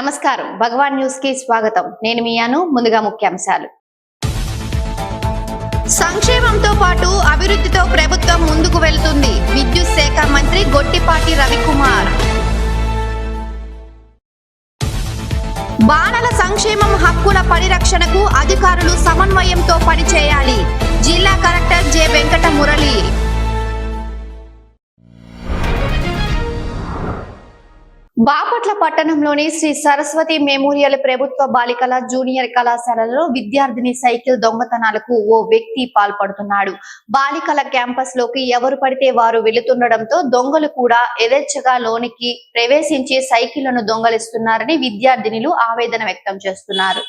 నమస్కారం. భగవాన్ న్యూస్కి స్వాగతం. నేను మీయాను ముందుగా ముఖ్యాంశాలు. సంక్షేమంతో పాటు అభివృద్ధితో ప్రభుత్వం ముందుకు వెళ్తుంది. విద్యుత్ శాఖ మంత్రి గొట్టిపాటి రవికుమార్. బాలల సంక్షేమం హక్కుల పరిరక్షణకు అధికారులు సమన్వయంతో పనిచేయాలి. జిల్లా కలెక్టర్ జె వెంకట మురళి బాపట్ల పట్టణంలోని శ్రీ సరస్వతి మెమోరియల్ ప్రభుత్వ బాలికల జూనియర్ కళాశాలలో విద్యార్థిని సైకిల్ దొంగతనాలకు ఓ వ్యక్తి పాల్పడుతున్నాడు. బాలికల క్యాంపస్లోకి ఎవరు పడితే వారు వెళుతుండడంతో దొంగలు కూడా యథేచ్ఛగా లోనికి ప్రవేశించి సైకిళ్ళను దొంగలిస్తున్నారని విద్యార్థినులు ఆవేదన వ్యక్తం చేస్తున్నారు.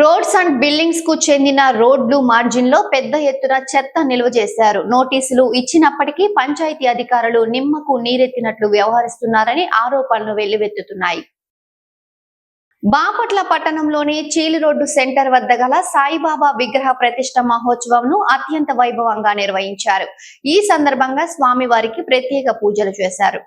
రోడ్స్ అండ్ బిల్డింగ్స్కు చెందిన రోడ్లు మార్జిన్లో పెద్ద ఎత్తున చెత్త నిల్వ చేశారు. నోటీసులు ఇచ్చినప్పటికీ పంచాయతీ అధికారులు నిమ్మకు నీరెత్తినట్లు వ్యవహరిస్తున్నారని ఆరోపణలు వెల్లువెత్తుతున్నాయి. బాపట్ల పట్టణంలోని చీలి రోడ్డు సెంటర్ వద్ద గల సాయిబాబా విగ్రహ ప్రతిష్ట మహోత్సవంను అత్యంత వైభవంగా నిర్వహించారు. ఈ సందర్భంగా స్వామివారికి ప్రత్యేక పూజలు చేశారు.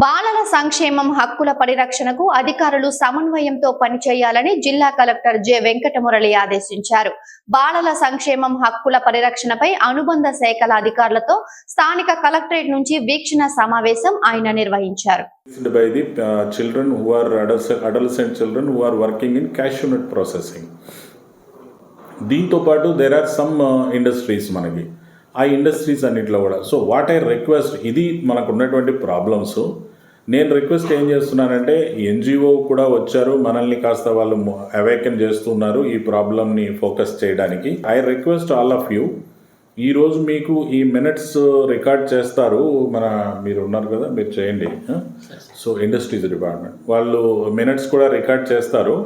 బాలల సంక్షేమం హక్కుల పరిరక్షణకు అధికారులు సమన్వయంతో పనిచేయాలని జిల్లా కలెక్టర్ జె వెంకటమురళి ఆదేశించారు. బాలల సంక్షేమం హక్కుల పరిరక్షణపై అనుబంధ శాఖల అధికారులతో స్థానిక కలెక్టరేట్ నుంచి వీక్షణ సమావేశం ఆయన నిర్వహించారు. By the uh, children who are adolescent, children who are working in processing. దీంతో పాటు దేర్ ఆర్ సమ్ ఇండస్ట్రీస్ మనకి. ఆ ఇండస్ట్రీస్ అన్నిట్లో కూడా. సో వాట్ ఐ రిక్వెస్ట్ ఇది మనకు ఉన్నటువంటి ప్రాబ్లమ్స్ నేను రిక్వెస్ట్ ఏం చేస్తున్నానంటే ఎన్జిఓ కూడా వచ్చారు మనల్ని కాస్త వాళ్ళు అవేకన్ చేస్తున్నారు ఈ ప్రాబ్లమ్ని ఫోకస్ చేయడానికి. I request all of you ఈరోజు మీకు ఈ మినిట్స్ రికార్డ్ చేస్తారు. మన మీరు ఉన్నారు కదా మీరు చేయండి. సో ఇండస్ట్రీస్ డిపార్ట్మెంట్ వాళ్ళు మినిట్స్ కూడా రికార్డ్ చేస్తారు.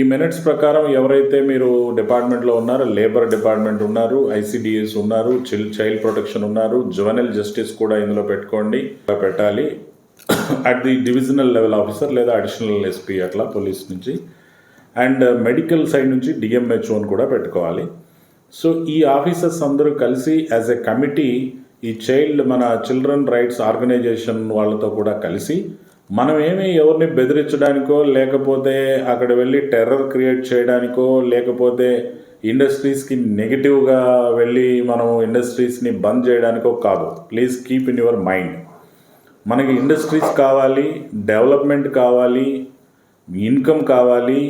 ఈ మినిట్స్ ప్రకారం ఎవరైతే మీరు డిపార్ట్మెంట్లో ఉన్నారో లేబర్ డిపార్ట్మెంట్ ఉన్నారు ఐసిడిఎస్ ఉన్నారు చిల్ చైల్డ్ ప్రొటెక్షన్ ఉన్నారు జువెనల్ జస్టిస్ కూడా ఇందులో పెట్టుకోండి పెట్టాలి. At the divisional level officer లేదా అడిషనల్ ఎస్పీ అట్లా పోలీస్ నుంచి. అండ్ మెడికల్ సైడ్ నుంచి డిఎంహెచ్ఓని కూడా పెట్టుకోవాలి. సో ఈ ఆఫీసర్స్ అందరూ కలిసి యాజ్ ఎ కమిటీ ఈ చైల్డ్ మన చిల్డ్రన్ రైట్స్ ఆర్గనైజేషన్ వాళ్ళతో కూడా కలిసి మనం ఏమి ఎవరిని బెదిరించడానికో లేకపోతే అక్కడ వెళ్ళి టెర్రర్ క్రియేట్ చేయడానికో లేకపోతే ఇండస్ట్రీస్కి నెగిటివ్గా వెళ్ళి మనం ఇండస్ట్రీస్ని బంద్ చేయడానికో కాదు. Please keep in your mind. మనకి ఇండస్ట్రీస్ కావాలి డెవలప్మెంట్ కావాలి ఇన్కమ్ కావాలి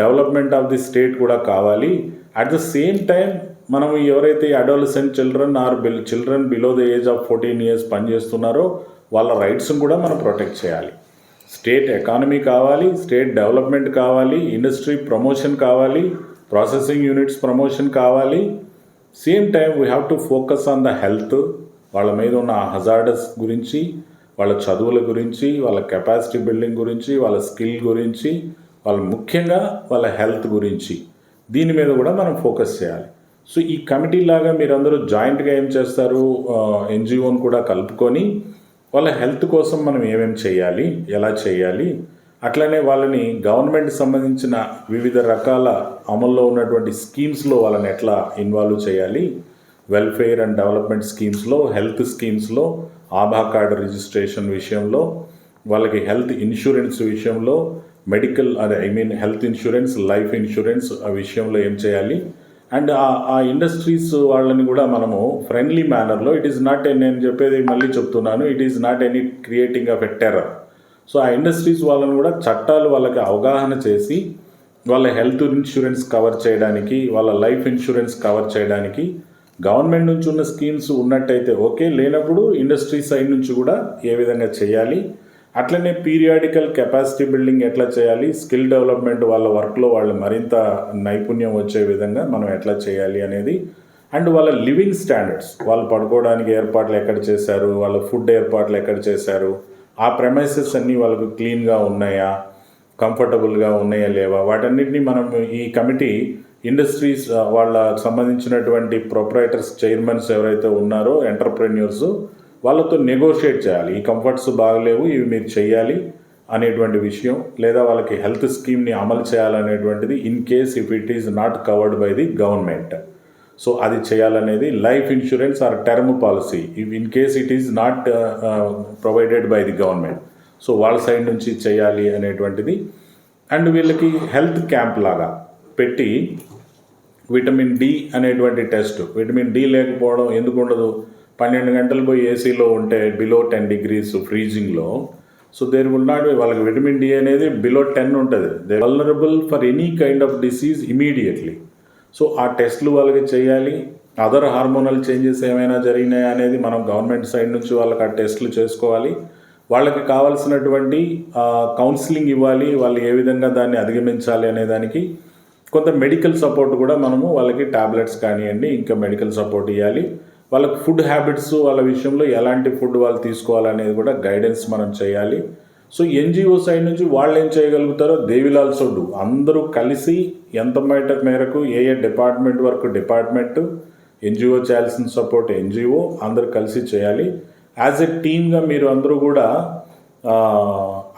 డెవలప్మెంట్ ఆఫ్ ది స్టేట్ కూడా కావాలి. అట్ ద సేమ్ టైం మనం ఎవరైతే adolescent children are bill children below the age of fourteen years పనిచేస్తున్నారో వాళ్ళ రైట్స్ని కూడా మనం ప్రొటెక్ట్ చేయాలి. స్టేట్ ఎకానమీ కావాలి స్టేట్ డెవలప్మెంట్ కావాలి ఇండస్ట్రీ ప్రమోషన్ కావాలి ప్రాసెసింగ్ యూనిట్స్ ప్రమోషన్ కావాలి. Same time we have to focus on the health వాళ్ళ మీద ఉన్న హజార్డస్ గురించి వాళ్ళ చదువుల గురించి వాళ్ళ కెపాసిటీ బిల్డింగ్ గురించి వాళ్ళ స్కిల్ గురించి వాళ్ళ ముఖ్యంగా వాళ్ళ హెల్త్ గురించి. దీని మీద కూడా మనం ఫోకస్ చేయాలి. సో ఈ కమిటీ లాగా మీరందరూ జాయింట్గా ఏం చేస్తారు? ఎన్జిఓని కూడా కలుపుకొని వాళ్ళ హెల్త్ కోసం మనం ఏమేమి చేయాలి ఎలా చేయాలి అట్లనే వాళ్ళని గవర్నమెంట్ సంబంధించిన వివిధ రకాల అమల్లో ఉన్నటువంటి స్కీమ్స్లో వాళ్ళని ఎట్లా ఇన్వాల్వ్ చేయాలి వెల్ఫేర్ అండ్ డెవలప్మెంట్ స్కీమ్స్లో హెల్త్ స్కీమ్స్లో ఆభా కార్డు రిజిస్ట్రేషన్ విషయంలో వాళ్ళకి హెల్త్ ఇన్సూరెన్స్ విషయంలో మెడికల్ అదే I mean health insurance life insurance ఆ విషయంలో ఏం చేయాలి అండ్ uh, ఆ- ఆ ఇండస్ట్రీస్ వాళ్ళని కూడా మనము ఫ్రెండ్లీ మేనర్లో ఇట్ ఈస్ నాట్ నేను చెప్పేది మళ్ళీ చెప్తున్నాను it is not any creating of a terror so ఆ ఇండస్ట్రీస్ వాళ్ళని కూడా చట్టాలు వాళ్ళకి అవగాహన చేసి వాళ్ళ హెల్త్ ఇన్సూరెన్స్ కవర్ చేయడానికి వాళ్ళ లైఫ్ ఇన్సూరెన్స్ కవర్ చేయడానికి గవర్నమెంట్ నుంచి ఉన్న స్కీమ్స్ ఉన్నట్టయితే ఓకే లేనప్పుడు ఇండస్ట్రీ సైడ్ నుంచి కూడా ఏ విధంగా చేయాలి అట్లనే పీరియాడికల్ కెపాసిటీ బిల్డింగ్ ఎట్లా చేయాలి? స్కిల్ డెవలప్మెంట్ వాళ్ళ వర్క్లో వాళ్ళు మరింత నైపుణ్యం వచ్చే విధంగా మనం ఎట్లా చేయాలి అనేది అండ్ వాళ్ళ లివింగ్ స్టాండర్డ్స్ వాళ్ళు పడుకోవడానికి ఏర్పాట్లు ఎక్కడ చేశారు? వాళ్ళ ఫుడ్ ఏర్పాట్లు ఎక్కడ చేశారు? ఆ ప్రెమైసెస్ అన్నీ వాళ్ళకు క్లీన్గా ఉన్నాయా? కంఫర్టబుల్గా ఉన్నాయా లేవా? వాటన్నిటిని మనం ఈ కమిటీ ఇండస్ట్రీస్ వాళ్ళ సంబంధించినటువంటి ప్రొపరేటర్స్ చైర్మన్స్ ఎవరైతే ఉన్నారో ఎంటర్ప్రెన్యూర్స్ వాళ్ళతో నెగోషియేట్ చేయాలి. ఈ కంఫర్ట్స్ బాగలేవు ఇవి మీరు చేయాలి అనేటువంటి విషయం లేదా వాళ్ళకి హెల్త్ స్కీమ్ని అమలు చేయాలనేటువంటిది in case if it is not covered by the government so అది చేయాలనేది life insurance or term policy if in case it is not provided by the government so వాళ్ళ సైడ్ నుంచి చేయాలి అనేటువంటిది. అండ్ వీళ్ళకి హెల్త్ క్యాంప్ లాగా పెట్టి vitamin D అనేటువంటి టెస్ట్ విటమిన్ డి లేకపోవడం ఎందుకు ఉండదు? పన్నెండు గంటలు పోయి ఏసీలో ఉంటే బిలో టెన్ డిగ్రీస్ ఫ్రీజింగ్లో సో దేర్ విల్ నాట్ వాళ్ళకి విటమిన్ డి అనేది బిలో టెన్ ఉంటుంది. They vulnerable for any kind of disease immediately so ఆ టెస్ట్లు వాళ్ళకి చేయాలి. అదర్ హార్మోనల్ చేంజెస్ ఏమైనా జరిగినాయా అనేది మనం గవర్నమెంట్ సైడ్ నుంచి వాళ్ళకి ఆ టెస్ట్లు చేసుకోవాలి. వాళ్ళకి కావాల్సినటువంటి కౌన్సిలింగ్ ఇవ్వాలి. వాళ్ళు ఏ విధంగా దాన్ని అధిగమించాలి అనే దానికి కొంత మెడికల్ సపోర్ట్ కూడా మనము వాళ్ళకి టాబ్లెట్స్ కానివ్వండి ఇంకా మెడికల్ సపోర్ట్ ఇవ్వాలి వాళ్ళకి ఫుడ్ హ్యాబిట్స్ వాళ్ళ విషయంలో ఎలాంటి ఫుడ్ వాళ్ళు తీసుకోవాలనేది కూడా గైడెన్స్ మనం చేయాలి. సో ఎన్జిఓ సైడ్ నుంచి వాళ్ళు ఏం చేయగలుగుతారో దే విల్ ఆల్సో డూ అందరూ కలిసి ఎంత మేట మేరకు ఏ ఏ డిపార్ట్మెంట్ వరకు డిపార్ట్మెంట్ ఎన్జిఓ చేయాల్సిన సపోర్ట్ ఎన్జిఓ అందరూ కలిసి చేయాలి. యాజ్ ఎ టీమ్గా మీరు అందరూ కూడా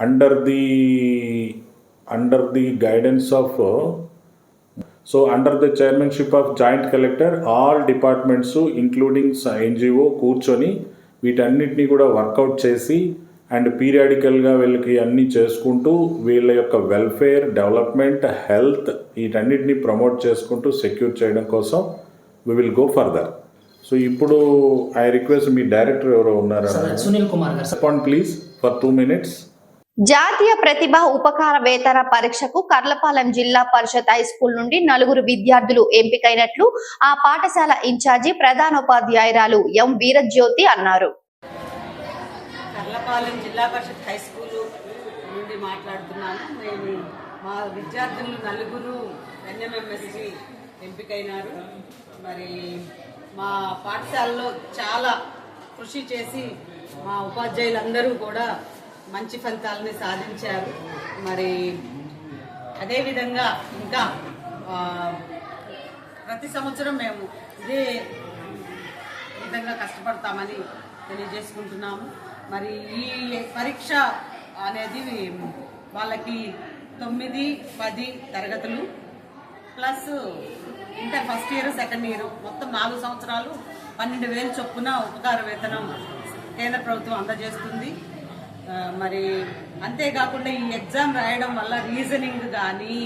under the under the guidance of so under the chairmanship of joint collector all departments including NGO కూర్చొని వీటన్నిటిని కూడా వర్కౌట్ చేసి అండ్ పీరియాడికల్గా వీళ్ళకి అన్నీ చేసుకుంటూ వీళ్ళ యొక్క వెల్ఫేర్ డెవలప్మెంట్ హెల్త్ వీటన్నిటిని ప్రమోట్ చేసుకుంటూ సెక్యూర్ చేయడం కోసం we will go further so ఇప్పుడు ఐ రిక్వెస్ట్ మీ డైరెక్టర్ ఎవరో ఉన్నారా? సునీల్ కుమార్ గారు. ప్లీజ్ ఫర్ టూ మినిట్స్ జాతీయ ప్రతిభ ఉపకార వేతన పరీక్షకు కర్లపాలెం జిల్లా పరిషత్ హైస్కూల్ నుండి నలుగురు విద్యార్థులు ఎంపికైనట్లు ఆ పాఠశాల ఇన్ఛార్జి ప్రధానోపాధ్యాయురాలు ఎం వీరజ్యోతి అన్నారు. కర్లపాలెం జిల్లా పరిషత్ హైస్కూల్ నుండి మాట్లాడుతున్నాను. మేము మా విద్యార్థులు నలుగురు ఎన్ఎంఎంఎస్సి ఎంపికైనారు. మరి మా పాఠశాలలో చాలా కృషి చేసి మా ఉపాధ్యాయులందరూ కూడా మంచి ఫలితాలని సాధించారు. మరి అదేవిధంగా ఇంకా ప్రతి సంవత్సరం మేము ఇదే విధంగా కష్టపడతామని తెలియజేసుకుంటున్నాము. మరి ఈ పరీక్ష అనేది వాళ్ళకి తొమ్మిది పది తరగతులు plus inter first year second year మొత్తం నాలుగు సంవత్సరాలు పన్నెండు వేలు చొప్పున ఉపకార వేతనం కేంద్ర ప్రభుత్వం అందజేస్తుంది. మరి అంతేకాకుండా ఈ ఎగ్జామ్ రాయడం వల్ల రీజనింగ్ కానీ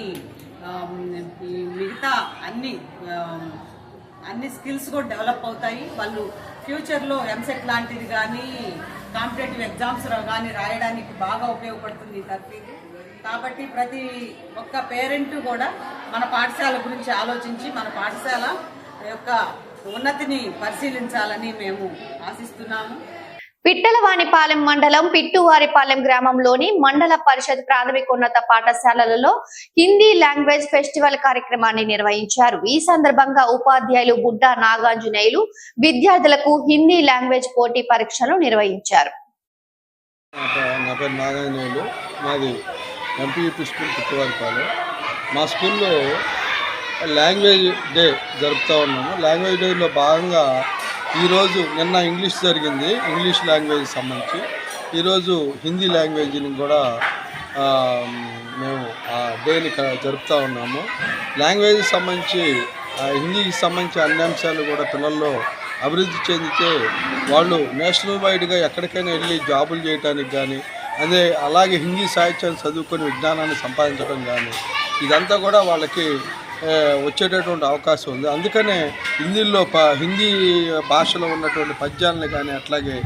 ఈ మిగతా అన్ని అన్ని స్కిల్స్ కూడా డెవలప్ అవుతాయి. వాళ్ళు ఫ్యూచర్లో ఎంసెట్ లాంటిది కానీ కాంపిటేటివ్ ఎగ్జామ్స్ కానీ రాయడానికి బాగా ఉపయోగపడుతుంది ఈ కాబట్టి ప్రతి ఒక్క పేరెంట్ కూడా మన పాఠశాల గురించి ఆలోచించి మన పాఠశాల యొక్క ఉన్నతిని పరిశీలించాలని మేము ఆశిస్తున్నాము. పిట్టలవానిపాలెం మండలం పిట్టువారిపాలెం గ్రామంలోని మండల పరిషత్ ప్రాథమికోన్నత పాఠశాలలలో హిందీ లాంగ్వేజ్ ఫెస్టివల్ కార్యక్రమాన్ని నిర్వహించారు. ఈ సందర్భంగా ఉపాధ్యాయులు బుడ్డా నాగాంజనేయులు విద్యార్థులకు హిందీ లాంగ్వేజ్ పోటీ పరీక్షలు నిర్వహించారు. మా స్కూల్లో లాంగ్వేజ్ డే జరుపుతూ ఉన్నాము. లాంగ్వేజ్ డేలో భాగంగా ఈరోజు నిన్న ఇంగ్లీష్ జరిగింది ఇంగ్లీష్ లాంగ్వేజ్ సంబంధించి. ఈరోజు హిందీ లాంగ్వేజ్ని కూడా మేము ఆ డేని జరుపుతూ ఉన్నాము. లాంగ్వేజ్ సంబంధించి ఆ, హిందీకి సంబంధించి అన్ని అంశాలు కూడా పిల్లల్లో అభివృద్ధి చెందితే వాళ్ళు నేషనల్ వైడ్గా ఎక్కడికైనా వెళ్ళి జాబులు చేయడానికి కానీ అదే అలాగే హిందీ సాహిత్యాన్ని చదువుకొని విజ్ఞానాన్ని సంపాదించడం కానీ ఇదంతా కూడా వాళ్ళకి వచ్చేటటువంటి అవకాశం ఉంది. అందుకనే హిందీలో ప హిందీ భాషలో ఉన్నటువంటి పద్యాలని కానీ అట్లాగే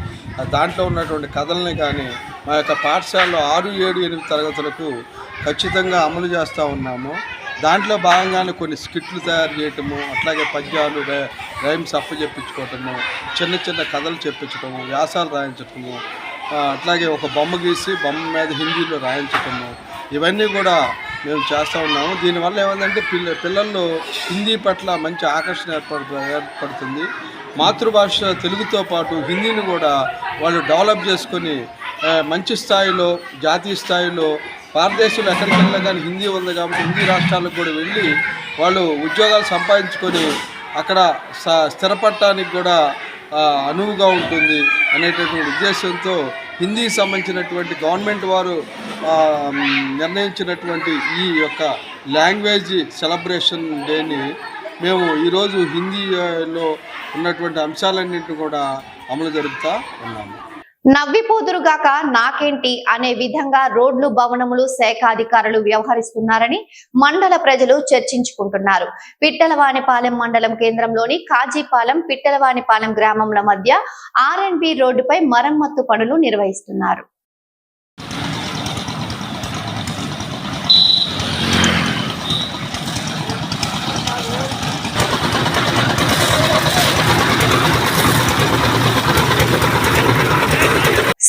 దాంట్లో ఉన్నటువంటి కథల్ని కానీ మా యొక్క పాఠశాలలో ఆరు ఏడు ఎనిమిది తరగతులకు ఖచ్చితంగా అమలు చేస్తూ ఉన్నాము. దాంట్లో భాగంగానే కొన్ని స్కిట్లు తయారు చేయటము అట్లాగే పద్యాలు రై- రైమ్స్ అప్పచెప్పించుకోవటము చిన్న చిన్న కథలు చెప్పించటము వ్యాసాలు రాయించటము అట్లాగే ఒక బొమ్మ గీసి బొమ్మ మీద హిందీలో రాయించటము ఇవన్నీ కూడా మేము చేస్తూ ఉన్నాము. దీనివల్ల ఏమందంటే పిల్ల పిల్లల్లో హిందీ పట్ల మంచి ఆకర్షణ ఏర్పడు ఏర్పడుతుంది. మాతృభాష తెలుగుతో పాటు హిందీని కూడా వాళ్ళు డెవలప్ చేసుకొని మంచి స్థాయిలో జాతీయ స్థాయిలో భారతదేశంలో ఎక్కడికి వెళ్ళినా కానీ హిందీ ఉంది కాబట్టి హిందీ రాష్ట్రాలకు కూడా వెళ్ళి వాళ్ళు ఉద్యోగాలు సంపాదించుకొని అక్కడ స్థిరపడటానికి కూడా అనువుగా ఉంటుంది అనేటటువంటి ఉద్దేశంతో హిందీకి సంబంధించినటువంటి గవర్నమెంట్ వారు నిర్ణయించినటువంటి ఈ యొక్క లాంగ్వేజ్ సెలబ్రేషన్ డేని మేము ఈరోజు హిందీలో ఉన్నటువంటి అంశాలన్నింటినీ కూడా అమలు జరుపుతూ ఉన్నాము. నవ్విపోదురుగాక నాకేంటి అనే విధంగా రోడ్లు భవనములు శాఖ అధికారులు వ్యవహరిస్తున్నారని మండల ప్రజలు చర్చించుకుంటున్నారు. పిట్టలవానిపాలెం మండలం కేంద్రంలోని కాజీపాలెం పిట్టలవానిపాలెం గ్రామంల మధ్య ఆర్ అండ్ బి రోడ్డుపై మరమ్మత్తు పనులు నిర్వహిస్తున్నారు.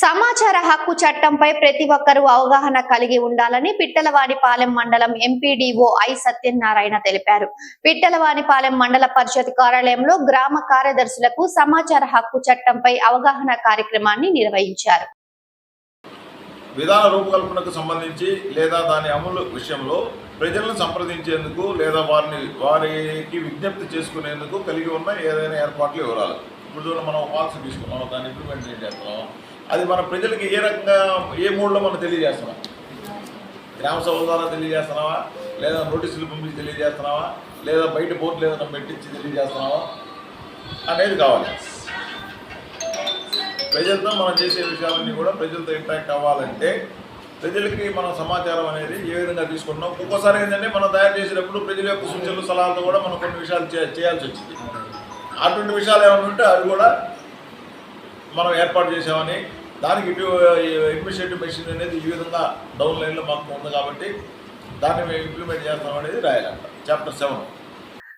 సమాచార హక్కు చట్టంపై ప్రతి ఒక్కరూ అవగాహన కలిగి ఉండాలని పిట్టలవానిపాలెం మండలం ఎంపీడీఓ ఐ సత్యనారాయణ తెలిపారు. పిట్టలవానిపాలెం మండల పరిషత్ కార్యాలయంలో గ్రామ కార్యదర్శులకు సమాచార హక్కు చట్టంపై అవగాహన కార్యక్రమాన్ని నిర్వహించారు. విధాన రూపకల్పనకు సంబంధించి లేదా దాని అమలు విషయంలో ప్రజలను సంప్రదించేందుకు లేదా వారిని వారికి విజ్ఞప్తి చేసుకునేందుకు కలిగి ఉన్న ఏదైనా ఏర్పాట్లు వివరాలు. ఇప్పుడు మనం పాలసీ తీసుకున్నాం దాన్ని ఇంప్లిమెంట్ చేస్తున్నాం? అది మన ప్రజలకి ఏ రకంగా ఏ మూడ్లో మనం తెలియజేస్తున్నాం? గ్రామ సభ ద్వారా తెలియజేస్తున్నావా? లేదా నోటీసులు పంపించి తెలియజేస్తున్నావా? లేదా బయట బోర్డులు ఏదైనా పెట్టించి తెలియజేస్తున్నావా? అనేది కావాలి. ప్రజలతో మనం చేసే విషయాలన్నీ కూడా ప్రజలతో ఇంటరాక్ట్ అవ్వాలంటే ప్రజలకి మన సమాచారం అనేది ఏ విధంగా తీసుకుంటున్నాం? ఒక్కోసారి ఏంటంటే మనం తయారు చేసేటప్పుడు ప్రజల యొక్క సూచనలు సలహాలతో కూడా మనం కొన్ని విషయాలు చే- చేయాల్సి వచ్చింది. అటువంటి విషయాలు ఏమైనా ఉంటే అవి కూడా మనం ఏర్పాటు చేసామని దానికి ఇటు అడ్మినిస్ట్రేటివ్ మెషిన్ అనేది ఈ విధంగా డౌన్ లైన్లో మాకు ఉంది కాబట్టి దాన్ని మేము ఇంప్లిమెంట్ చేస్తాం అనేది రాయాలంట. చాప్టర్ సెవెన్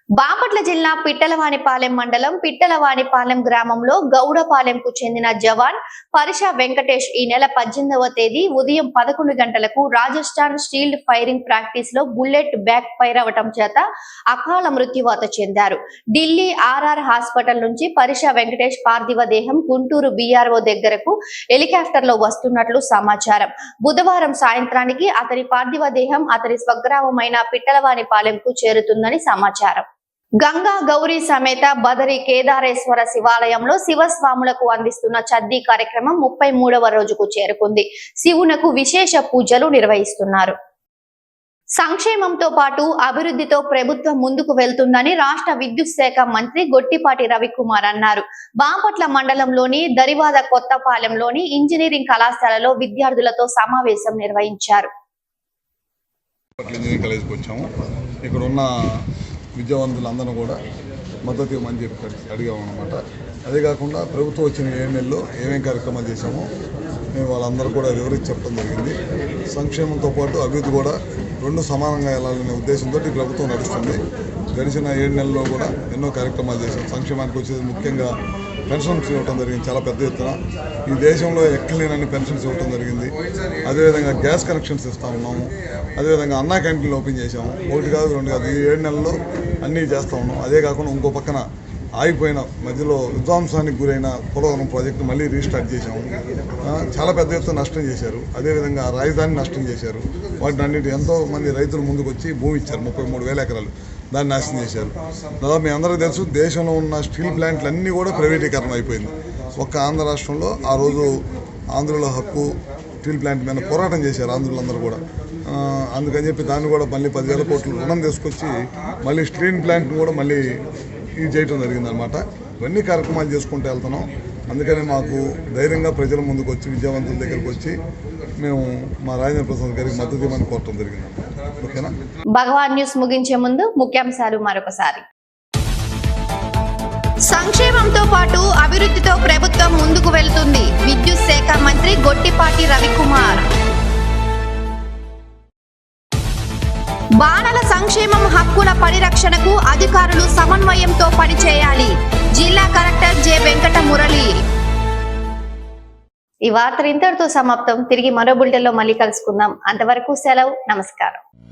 బాపట్ల జిల్లా పిట్టలవాణిపాలెం మండలం పిట్టలవాణిపాలెం గ్రామంలో గౌడపాలెంకు చెందిన జవాన్ పరిష వెంకటేష్ ఈ నెల పద్దెనిమిదవ తేదీ ఉదయం పదకొండు గంటలకు రాజస్థాన్ స్టీల్డ్ ఫైరింగ్ ప్రాక్టీస్లో బుల్లెట్ బ్యాక్ ఫైర్ అవటం చేత అకాల మృత్యువాత చెందారు. ఢిల్లీ ఆర్ఆర్ హాస్పిటల్ నుంచి పరిష వెంకటేష్ పార్థివ దేహం గుంటూరు బీఆర్ఓ దగ్గరకు హెలికాప్టర్లో వస్తున్నట్లు సమాచారం. బుధవారం సాయంత్రానికి అతని పార్థివ దేహం అతని స్వగ్రామమైన పిట్టలవాణిపాలెంకు చేరుతుందని సమాచారం. గంగా గౌరీ సమేత బదరి కేదారేశ్వర శివాలయంలో శివస్వాములకు అందిస్తున్న చద్దీ కార్యక్రమం ముప్పై మూడవ రోజుకు చేరుకుంది. శివునకు విశేష పూజలు నిర్వహిస్తున్నారు. సంక్షేమంతో పాటు అభివృద్ధితో ప్రభుత్వం ముందుకు వెళ్తుందని రాష్ట్ర విద్యుత్ శాఖ మంత్రి గొట్టిపాటి రవికుమార్ అన్నారు. బాపట్ల మండలంలోని దరివాద కొత్తపాలెంలోని ఇంజనీరింగ్ కళాశాలలో విద్యార్థులతో సమావేశం నిర్వహించారు. ఇక్కడ ఉన్న విద్యావంతులందరూ కూడా మద్దతు ఇవ్వమని చెప్పి అడిగామన్నమాట అనమాట అదే కాకుండా ప్రభుత్వం వచ్చిన ఏడు నెలల్లో ఏమేం కార్యక్రమాలు చేశామో మేము వాళ్ళందరూ కూడా వివరించి చెప్పడం జరిగింది. సంక్షేమంతో పాటు అభివృద్ధి కూడా రెండు సమానంగా వెళ్ళాలనే ఉద్దేశంతో ఈ ప్రభుత్వం నడుస్తుంది. గడిచిన ఏడు నెలల్లో కూడా ఎన్నో కార్యక్రమాలు చేశాం. సంక్షేమానికి వచ్చేది ముఖ్యంగా పెన్షన్స్ ఇవ్వడం జరిగింది. చాలా పెద్ద ఎత్తున. ఈ దేశంలో ఎక్కలేనన్ని పెన్షన్స్ ఇవ్వటం జరిగింది. అదేవిధంగా గ్యాస్ కనెక్షన్స్ ఇస్తా ఉన్నాము అదేవిధంగా అన్నా క్యాంటీన్లు ఓపెన్ చేసాము ఒకటి కాదు రెండు కాదు. ఈ ఏడు నెలల్లో అన్నీ చేస్తూ ఉన్నాం. అదే కాకుండా ఇంకో పక్కన ఆగిపోయిన మధ్యలో విధ్వంసానికి గురైన పోలవరం ప్రాజెక్టు మళ్ళీ రీస్టార్ట్ చేశాము. చాలా పెద్ద ఎత్తున నష్టం చేశారు. అదేవిధంగా రాజధాని నష్టం చేశారు. వాటిని అన్నిటి ఎంతో మంది రైతులు ముందుకు వచ్చి భూమి ఇచ్చారు. ముప్పై మూడు వేల ఎకరాలు. దాన్ని నాశనం చేశారు. దాదాపు మీ అందరికీ తెలుసు దేశంలో ఉన్న స్టీల్ ప్లాంట్లు అన్నీ కూడా ప్రైవేటీకరణ అయిపోయింది. ఒక్క ఆంధ్ర రాష్ట్రంలో ఆ రోజు ఆంధ్రుల హక్కు స్టీల్ ప్లాంట్ మీద పోరాటం చేశారు ఆంధ్రులందరూ కూడా. అందుకని చెప్పి దాన్ని కూడా మళ్ళీ పదివేల కోట్లు రుణం తీసుకొచ్చి మళ్ళీ స్టీల్ ప్లాంట్ని కూడా మళ్ళీ ఇది చేయటం జరిగిందనమాట ఇవన్నీ కార్యక్రమాలు చేసుకుంటూ వెళ్తున్నాం. అందుకని మాకు ధైర్యంగా ప్రజల ముందుకు వచ్చి విద్యావంతుల దగ్గరికి వచ్చి మేము మా రాజేంద్ర ప్రసాద్ గారికి మద్దతు ఇవ్వమని కోరటం జరిగింది. ఓకేనా? భగవాన్ న్యూస్ ముగించే ముందు ముఖ్యాంశాలు మరొకసారి. సంక్షేమంతో పాటు అభివృద్ధితో ప్రభుత్వం ముందుకు వెళ్తుంది. విద్యుత్ శాఖ మంత్రి గొట్టిపాటి రవికుమార్. బాణల సంక్షేమం హక్కుల పరిరక్షణకు అధికారులు సమన్వయంతో పనిచేయాలి. జిల్లా కలెక్టర్ జె వెంకట మురళి. ఈ వార్త ఇంతటితో సమాప్తం. తిరిగి మరో బులెటిన్లో మళ్ళీ కలుసుకుందాం. అంతవరకు సెలవు నమస్కారం.